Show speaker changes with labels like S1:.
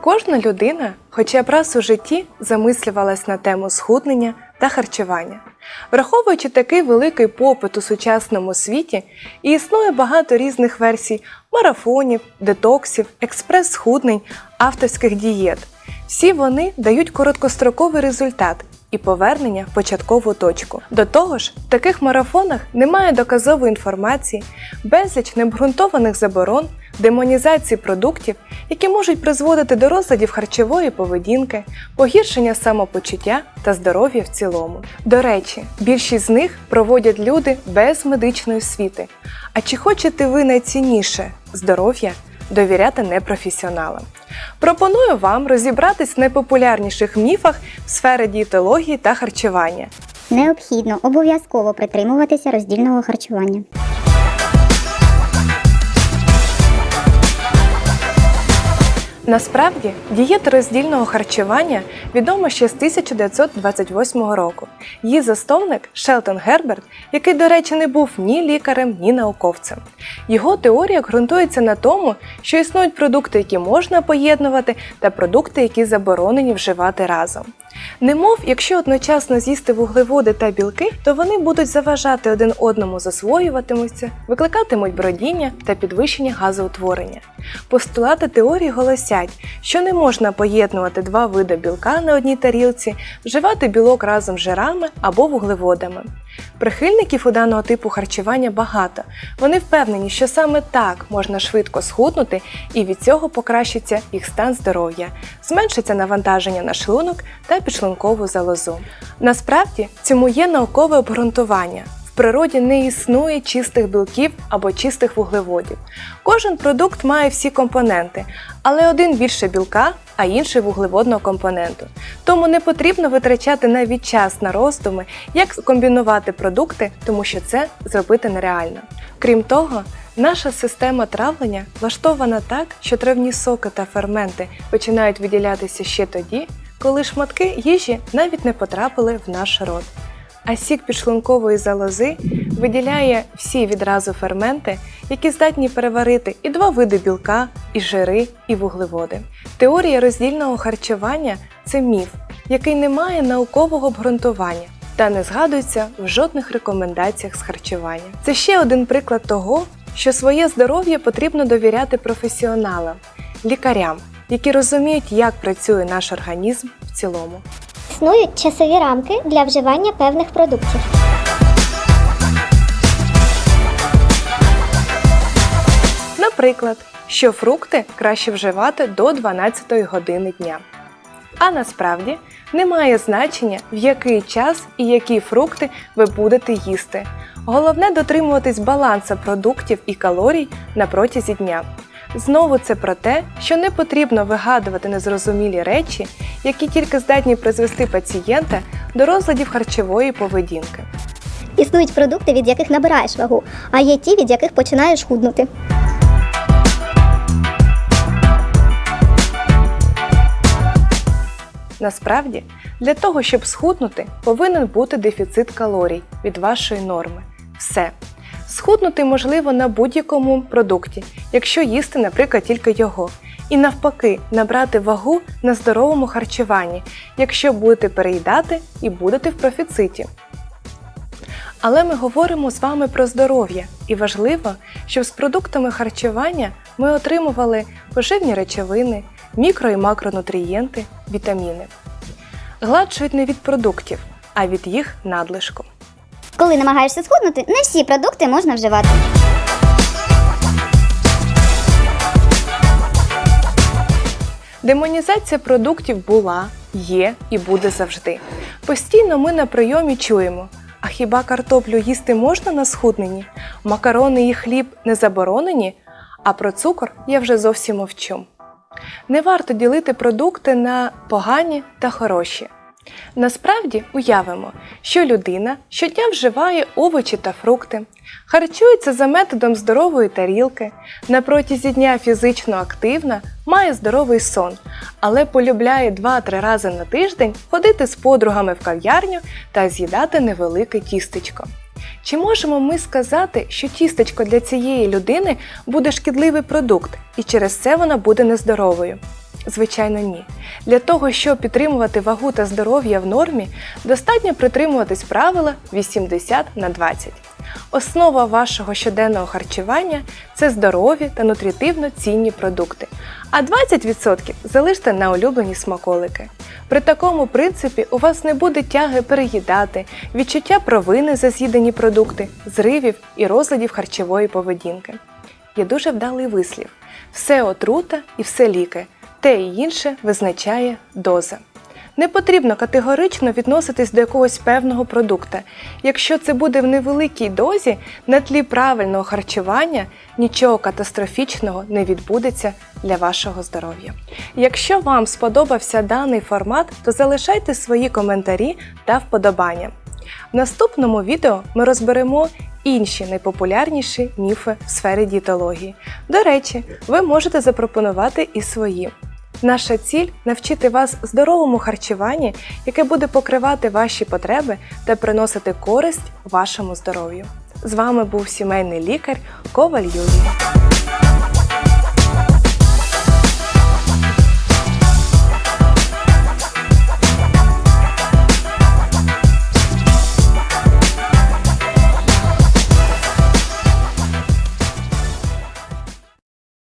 S1: Кожна людина хоча б раз у житті замислювалась на тему схуднення та харчування. Враховуючи такий великий попит у сучасному світі, і існує багато різних версій марафонів, детоксів, експрес-схуднень, авторських дієт. Всі вони дають короткостроковий результат і повернення в початкову точку. До того ж, в таких марафонах немає доказової інформації, безліч необґрунтованих заборон, демонізації продуктів, які можуть призводити до розладів харчової поведінки, погіршення самопочуття та здоров'я в цілому. До речі, більшість з них проводять люди без медичної освіти. А чи хочете ви найцінніше здоров'я довіряти непрофесіоналам? Пропоную вам розібратись в найпопулярніших міфах в сфері дієтології та харчування.
S2: Необхідно обов'язково притримуватися роздільного харчування.
S1: Насправді, дієта роздільного харчування відома ще з 1928 року. Її засновник Шелтон Герберт, який, до речі, не був ні лікарем, ні науковцем. Його теорія ґрунтується на тому, що існують продукти, які можна поєднувати, та продукти, які заборонені вживати разом. Немов, якщо одночасно з'їсти вуглеводи та білки, то вони будуть заважати один одному засвоюватимуться, викликатимуть бродіння та підвищення газоутворення. Постулати теорії голосять, що не можна поєднувати два види білка на одній тарілці, вживати білок разом з жирами або вуглеводами. Прихильників у даного типу харчування багато. Вони впевнені, що саме так можна швидко схуднути і від цього покращиться їх стан здоров'я, зменшиться навантаження на шлунок та підшлункову залозу. Насправді цьому є наукове обґрунтування. В природі не існує чистих білків або чистих вуглеводів. Кожен продукт має всі компоненти, але один більше білка, а інший вуглеводного компоненту. Тому не потрібно витрачати навіть час на роздуми, як комбінувати продукти, тому що це зробити нереально. Крім того, наша система травлення влаштована так, що травні соки та ферменти починають виділятися ще тоді, коли шматки їжі навіть не потрапили в наш рот. А сік підшлункової залози виділяє всі відразу ферменти, які здатні переварити і два види білка, і жири, і вуглеводи. Теорія роздільного харчування це міф, який не має наукового обґрунтування та не згадується в жодних рекомендаціях з харчування. Це ще один приклад того, що своє здоров'я потрібно довіряти професіоналам, лікарям, які розуміють, як працює наш організм в цілому.
S3: Існують часові рамки для вживання певних продуктів.
S1: Наприклад, що фрукти краще вживати до 12 години дня. А насправді немає значення, в який час і які фрукти ви будете їсти. Головне дотримуватись балансу продуктів і калорій на протязі дня. Знову це про те, що не потрібно вигадувати незрозумілі речі, які тільки здатні призвести пацієнта до розладів харчової поведінки.
S3: Існують продукти, від яких набираєш вагу, а є ті, від яких починаєш худнути.
S1: Насправді, для того, щоб схуднути, повинен бути дефіцит калорій від вашої норми. Все. Схуднути можливо на будь-якому продукті, якщо їсти, наприклад, тільки його. І навпаки, набрати вагу на здоровому харчуванні, якщо будете переїдати і будете в профіциті. Але ми говоримо з вами про здоров'я, і важливо, щоб з продуктами харчування ми отримували поживні речовини, мікро і макронутрієнти, вітаміни. Гладшують не від продуктів, а від їх надлишку.
S2: Коли намагаєшся схуднути, не всі продукти можна вживати.
S1: Демонізація продуктів була, є і буде завжди. Постійно ми на прийомі чуємо. А хіба картоплю їсти можна на схудненні? Макарони і хліб не заборонені? А про цукор я вже зовсім мовчу. Не варто ділити продукти на погані та хороші. Насправді уявимо, що людина щодня вживає овочі та фрукти, харчується за методом здорової тарілки, на протязі дня фізично активна, має здоровий сон, але полюбляє 2-3 рази на тиждень ходити з подругами в кав'ярню та з'їдати невелике тістечко. Чи можемо ми сказати, що тістечко для цієї людини буде шкідливий продукт, і через це вона буде нездоровою? Звичайно, ні. Для того, щоб підтримувати вагу та здоров'я в нормі, достатньо притримуватись правила 80 на 20. Основа вашого щоденного харчування це здорові та нутритивно цінні продукти, а 20% залиште на улюблені смаколики. При такому принципі у вас не буде тяги переїдати, відчуття провини за з'їдені продукти, зривів і розладів харчової поведінки. Є дуже вдалий вислів: все отрута і все ліки, те і інше визначає доза. Не потрібно категорично відноситись до якогось певного продукта. Якщо це буде в невеликій дозі, на тлі правильного харчування нічого катастрофічного не відбудеться для вашого здоров'я. Якщо вам сподобався даний формат, то залишайте свої коментарі та вподобання. В наступному відео ми розберемо інші найпопулярніші міфи в сфері дієтології. До речі, ви можете запропонувати і свої. Наша ціль навчити вас здоровому харчуванні, яке буде покривати ваші потреби та приносити користь вашому здоров'ю. З вами був сімейний лікар Коваль Юрій.